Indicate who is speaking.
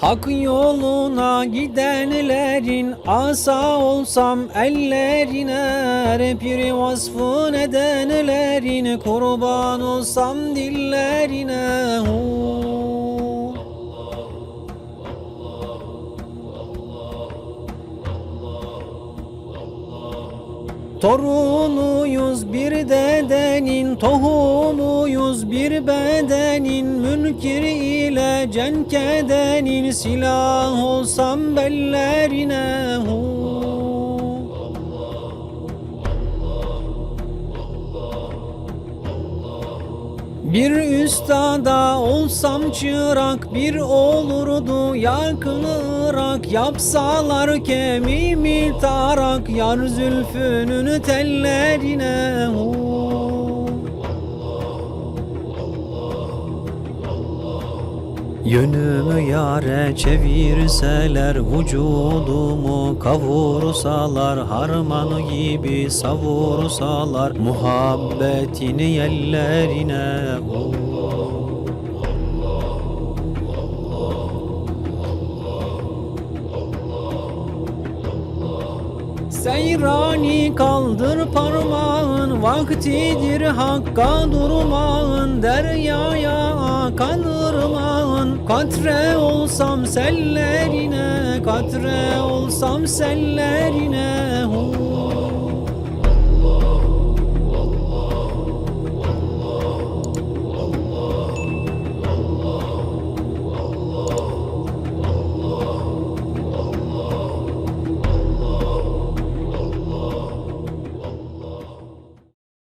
Speaker 1: Hak yoluna gidenlerin asa olsam ellerine Piri vasfı nedenlerin kurban olsam dillerine Hu. Torunuyuz bir dedenin, tohumuyuz bir bedenin, münkir ile cenkedenin, silah olsam bellerine hu. Bir üstada olsam çırak bir olurdu yakın Irak Yapsalar kemiğimi tarak yar zülfünün tellerine hu. Yönümü yare çevirseler Vücudumu kavursalar Harman gibi savursalar Muhabbetini yerlerine hu. Seyrani kaldır parmağın Vaktidir hakka durmağın Deryaya akan Katre olsam sellerine Katre olsam sellerine hu.